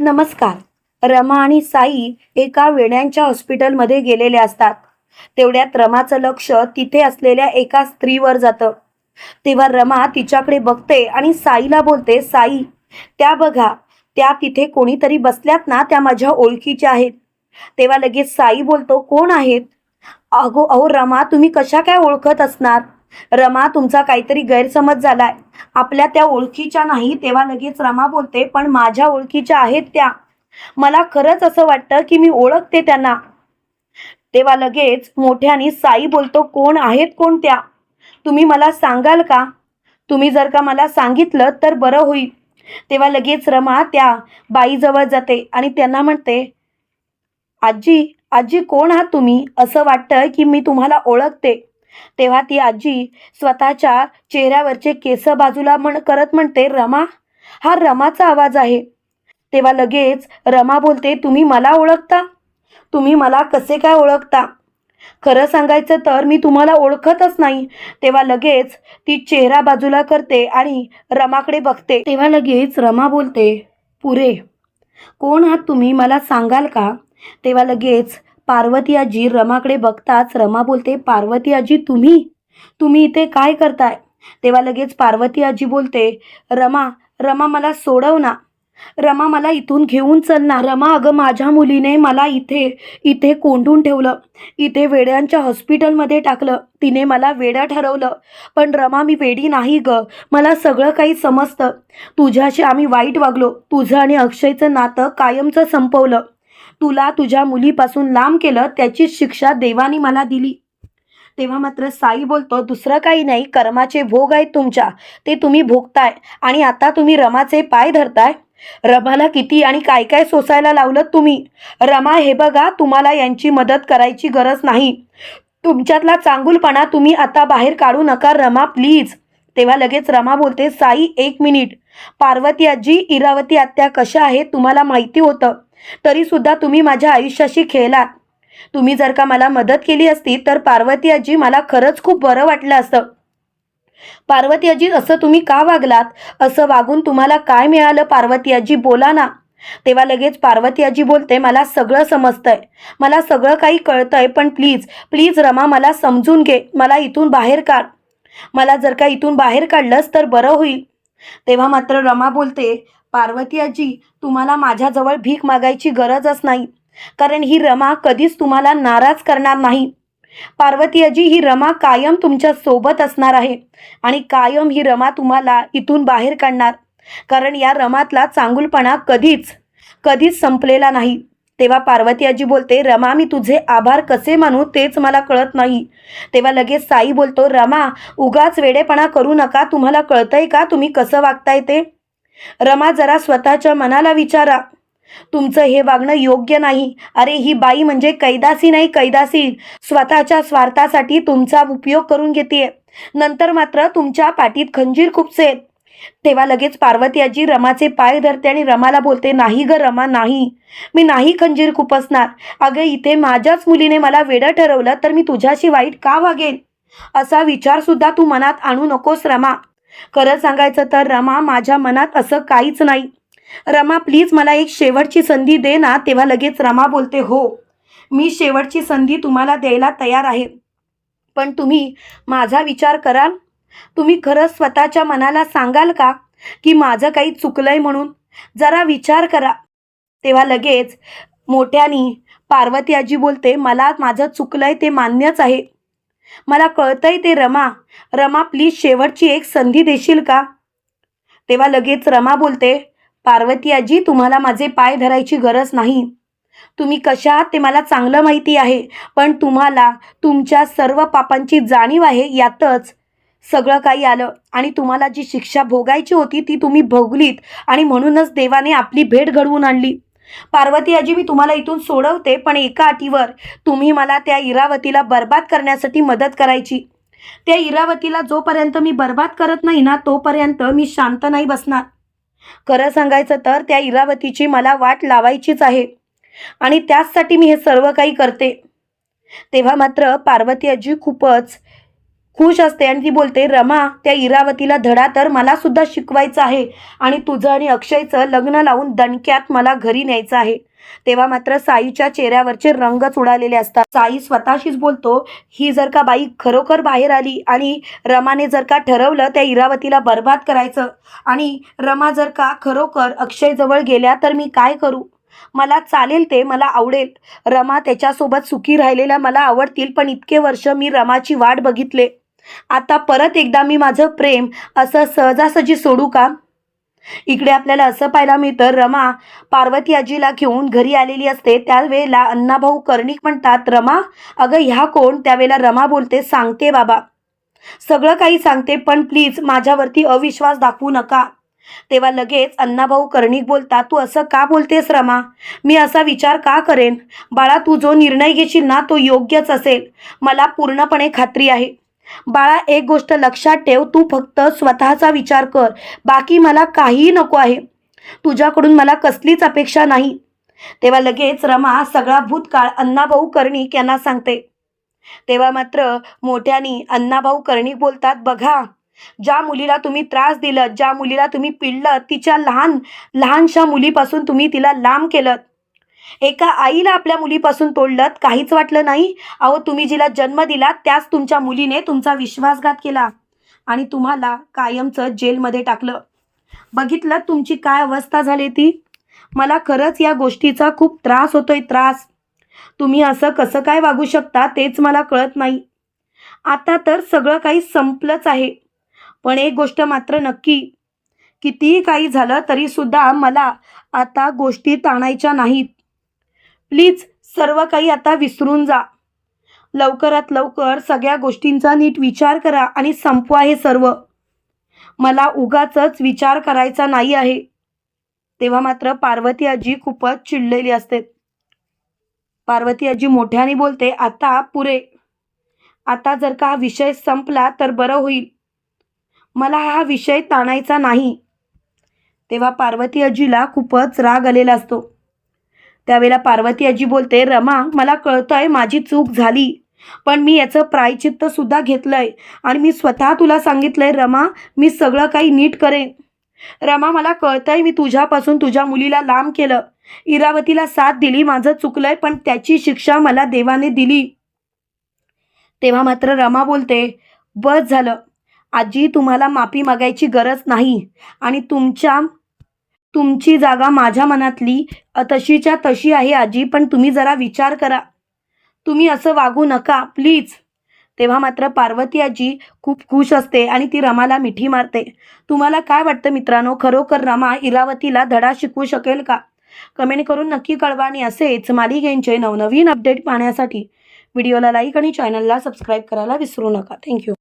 नमस्कार. रमा आणि साई एका वेण्यांच्या हॉस्पिटलमध्ये गेलेले असतात. तेवढ्यात रमाचं लक्ष तिथे असलेल्या एका स्त्रीवर जातं. तेव्हा रमा तिच्याकडे बघते आणि साईला बोलते साई त्या बघा त्या तिथे कोणीतरी बसल्यात ना त्या माझ्या ओळखीच्या आहेत. तेव्हा लगेच साई बोलतो कोण आहेत? अगो अहो रमा तुम्ही कशा काय ओळखत असणार? रमा तुमचा काहीतरी गैरसमज झालाय. आपल्या त्या ओळखीच्या नाही तेव्हा लगेच रमा बोलते पण माझ्या ओळखीच्या आहेत त्या. मला खरंच असं वाटतं की मी ओळखते त्यांना. तेव्हा लगेच मोठ्याने साई बोलतो कोण आहेत कोण त्या? तुम्ही मला सांगाल का? तुम्ही जर का मला सांगितलं तर बरं होईल. तेव्हा लगेच रमा त्या बाईजवळ जाते आणि त्यांना म्हणते आजी आजी कोण आहात तुम्ही? असं वाटतं की मी तुम्हाला ओळखते. तेव्हा ती आजी स्वतःच्या चेहऱ्यावरचे केस बाजूला म्हण करत म्हणते रमा हा रमाचा आवाज आहे. तेव्हा लगेच रमा बोलते तुम्ही मला ओळखता? तुम्ही मला कसे काय ओळखता? खरं सांगायचं तर मी तुम्हाला ओळखतच नाही. तेव्हा लगेच ती चेहरा बाजूला करते आणि रमाकडे बघते. तेव्हा लगेच रमा बोलते पुरे कोण आहात तुम्ही? मला सांगाल का? तेव्हा लगेच पार्वती आजी रमाकडे बघताच रमा बोलते पार्वती आजी तुम्ही? तुम्ही इथे काय करताय? तेव्हा लगेच पार्वती आजी बोलते रमा रमा मला सोडव ना. रमा मला इथून घेऊन चल ना. रमा अगं माझ्या मुलीने मला इथे इथे कोंडून ठेवलं. इथे वेड्यांच्या हॉस्पिटलमध्ये टाकलं. तिने मला वेडं ठरवलं. पण रमा मी वेडी नाही ग. मला सगळं काही समजतं. तुझ्याशी आम्ही वाईट वागलो. तुझं आणि अक्षयचं नातं कायमचं संपवलं. तुला तुझ्या मुलीपासून लांब केलं त्याची शिक्षा देवानी मला दिली. तेव्हा मात्र साई बोलतो दुसरं काही नाही कर्माचे भोग आहेत तुमच्या ते तुम्ही भोगताय. आणि आता तुम्ही रमाचे पाय धरताय. रमाला किती आणि काय काय सोसायला लावलं तुम्ही? रमा हे बघा तुम्हाला यांची मदत करायची गरज नाही. तुमच्यातला चांगुलपणा तुम्ही आता बाहेर काढू नका रमा प्लीज. तेव्हा लगेच रमा बोलते साई एक मिनिट. पार्वती आजी इरावती आत्या कशा आहेत तुम्हाला माहिती होतं. तरी सुद्धा तुम्ही माझ्या आयुष्याशी खेळलात. तुम्ही जर का मला मदत केली असती तर पार्वती आजी मला खरंच खूप बरं वाटलं असतं. पार्वती आजी असं तुम्ही का वागलात? असं वागून तुम्हाला काय मिळालं? पार्वती आजी बोला ना. तेव्हा लगेच पार्वती आजी बोलते मला सगळं समजतंय. मला सगळं काही कळतंय पण प्लीज प्लीज रमा मला समजून घे. मला इथून बाहेर काढ. मला जर का इथून बाहेर काढलंस तर बरं होईल. तेव्हा मात्र रमा बोलते पार्वती आजी तुम्हाला माझ्याजवळ भीक मागायची गरजच नाही. कारण ही रमा कधीच तुम्हाला नाराज करणार नाही. पार्वती आजी ही रमा कायम तुमच्यासोबत असणार आहे. आणि कायम ही रमा तुम्हाला इथून बाहेर काढणार. कारण या रमातला चांगुलपणा कधीच कधीच संपलेला नाही. तेव्हा पार्वती आजी बोलते रमा मी तुझे आभार कसे मानू तेच मला कळत नाही. तेव्हा लगेच साई बोलतो रमा उगाच वेडेपणा करू नका. तुम्हाला कळतंय का? तुम्ही कसं वागताय ते? रमा जरा स्वतःच्या मनाला विचारा. तुमचं हे वागणं योग्य नाही. अरे ही बाई म्हणजे कैदासी नाही कैदासी. स्वतःच्या स्वार्थासाठी तुमचा उपयोग करून घेते. नंतर मात्र तुमच्या पाठीत खंजीर खुपसेल तेव्हा लगेच पार्वती आजी रमाचे पाय धरते आणि रमाला बोलते नाही ग रमा नाही. मी नाही खंजीर खुपसणार. अगं इथे माझ्याच मुलीने मला वेडं ठरवलं तर मी तुझ्याशी वाईट का वागेन? असा विचारसुद्धा तू मनात आणू नकोस रमा. खरं सांगायचं तर रमा माझ्या मनात असं काहीच नाही. रमा प्लीज मला एक शेवटची संधी दे ना तेव्हा लगेच रमा बोलते हो मी शेवटची संधी तुम्हाला द्यायला तयार आहे. पण तुम्ही माझा विचार कराल? तुम्ही खरंच स्वतःच्या मनाला सांगाल का की माझं काही चुकलंय म्हणून? जरा विचार करा. तेव्हा लगेच मोठ्यानी पार्वती आजी बोलते मला माझं चुकलंय ते मान्यच आहे. मला कळतंय ते रमा. रमा प्लीज शेवटची एक संधी देशील का? तेव्हा लगेच रमा बोलते पार्वती आजी तुम्हाला माझे पाय धरायची गरज नाही. तुम्ही कशा आहात ते मला चांगलं माहिती आहे पण तुम्हाला तुमच्या सर्व पापांची जाणीव आहे यातच. सगळं काही आलं आणि तुम्हाला जी शिक्षा भोगायची होती ती तुम्ही भोगलीत आणि म्हणूनच देवाने आपली भेट घडवून आणली. पार्वती आजी मी तुम्हाला इथून सोडवते पण एका अटीवर तुम्ही मला त्या इरावतीला बर्बाद करण्यासाठी मदत करायची. त्या इरावतीला जोपर्यंत मी बर्बाद करत नाही ना तोपर्यंत मी शांत नाही बसणार. खरं सांगायचं तर त्या इरावतीची मला वाट लावायचीच आहे. आणि त्याचसाठी मी हे सर्व काही करते. तेव्हा मात्र पार्वती आजी खूपच खुश असते आणि ती बोलते रमा त्या इरावतीला धडा तर मला सुद्धा शिकवायचं आहे आणि तुझं आणि अक्षयचं लग्न लावून दणक्यात मला घरी न्यायचं आहे. तेव्हा मात्र साईच्या चेहऱ्यावरचे रंगच उडालेले असतात. साई स्वतःशीच बोलतो ही जर का बाई खरोखर बाहेर आली आणि रमाने जर का ठरवलं त्या इरावतीला बर्बाद करायचं आणि रमा जर का खरोखर अक्षयजवळ गेल्या तर मी काय करू? मला चालेल ते मला आवडेल. रमा त्याच्यासोबत सुखी राहिलेल्या मला आवडतील पण इतके वर्ष मी रमाची वाट बघितले. आता परत एकदा मी माझं प्रेम असं सहजासहजी सोडू का? इकडे आपल्याला असं पाहायला मिळतं रमा पार्वती आजीला घेऊन घरी आलेली असते. त्यावेळेला अण्णाभाऊ कर्णिक म्हणतात रमा अगं ह्या कोण? त्यावेळेला रमा बोलते सांगते बाबा. सगळं काही सांगते पण प्लीज माझ्यावरती अविश्वास दाखवू नका. तेव्हा लगेच अण्णाभाऊ कर्णिक बोलतात तू असं का बोलतेस रमा? मी असा विचार का करेन? बाळा तू जो निर्णय घेशील ना तो योग्यच असेल. मला पूर्णपणे खात्री आहे. बाळा एक गोष्ट लक्षात ठेव तू फक्त स्वतःचा विचार कर. बाकी मला काहीही नको आहे. तुझ्याकडून मला कसलीच अपेक्षा नाही. तेव्हा लगेच रमा सगळा भूतकाळ अण्णाभाऊ कर्णिक यांना सांगते. तेव्हा मात्र मोठ्यानी अण्णाभाऊ कर्णिक बोलतात बघा ज्या मुलीला तुम्ही त्रास दिलं ज्या मुलीला तुम्ही पिळलं तिच्या लहान लहानशा मुलीपासून तुम्ही तिला लांब केलं. एका आईला आपल्या मुलीपासून तोडलं काहीच वाटलं नाही. अहो तुम्ही जिला जन्म दिला त्याच तुमच्या मुलीने तुमचा विश्वासघात केला. आणि तुम्हाला कायमचं जेलमध्ये टाकलं. बघितलं तुमची काय अवस्था झाली ती? मला खरंच या गोष्टीचा खूप त्रास होतोय त्रास. तुम्ही असं कसं काय वागू शकता तेच मला कळत नाही. आता तर सगळं काही संपलंच आहे. पण एक गोष्ट मात्र नक्की. कितीही काही झालं तरीसुद्धा मला आता गोष्टी ताणायच्या नाहीत. प्लीज सर्व काही आता विसरून जा. लवकरात लवकर सगळ्या गोष्टींचा नीट विचार करा आणि संपवा हे सर्व. मला उगाचच विचार करायचा नाही आहे. तेव्हा मात्र पार्वती आजी खूपच चिडलेली असते. पार्वती आजी मोठ्याने बोलते आता पुरे. आता जर का हा विषय संपला तर बरं होईल. मला हा विषय ताणायचा नाही. तेव्हा पार्वती आजीला खूपच राग आलेला असतो. त्यावेळेला पार्वती आजी बोलते रमा मला कळतंय माझी चूक झाली पण मी याचं प्रायचित्त सुद्धा घेतलंय आणि मी स्वतः तुला सांगितलंय रमा मी सगळं काही नीट करेन. रमा मला कळतंय मी तुझ्यापासून तुझ्या मुलीला लांब केलं. इरावतीला साथ दिली माझं चुकलंय पण त्याची शिक्षा मला देवाने दिली. तेव्हा मात्र रमा बोलते बस झालं. आजी तुम्हाला माफी मागायची गरज नाही आणि तुमच्या तुमची जागा माझ्या मनातली अ, तशीच्या तशी आहे आजी पण तुम्ही जरा विचार करा. तुम्ही असं वागू नका प्लीज. तेव्हा मात्र पार्वती आजी खूप खुश असते आणि ती रमाला मिठी मारते. तुम्हाला काय वाटतं मित्रांनो? खरोखर रमा इरावतीला धडा शिकवू शकेल का? कमेंट करून नक्की कळवा आणि असेच मालिकेंचे नवनवीन अपडेट पाहण्यासाठी. व्हिडिओला लाईक आणि चॅनलला सबस्क्राईब करायला विसरू नका. थँक्यू.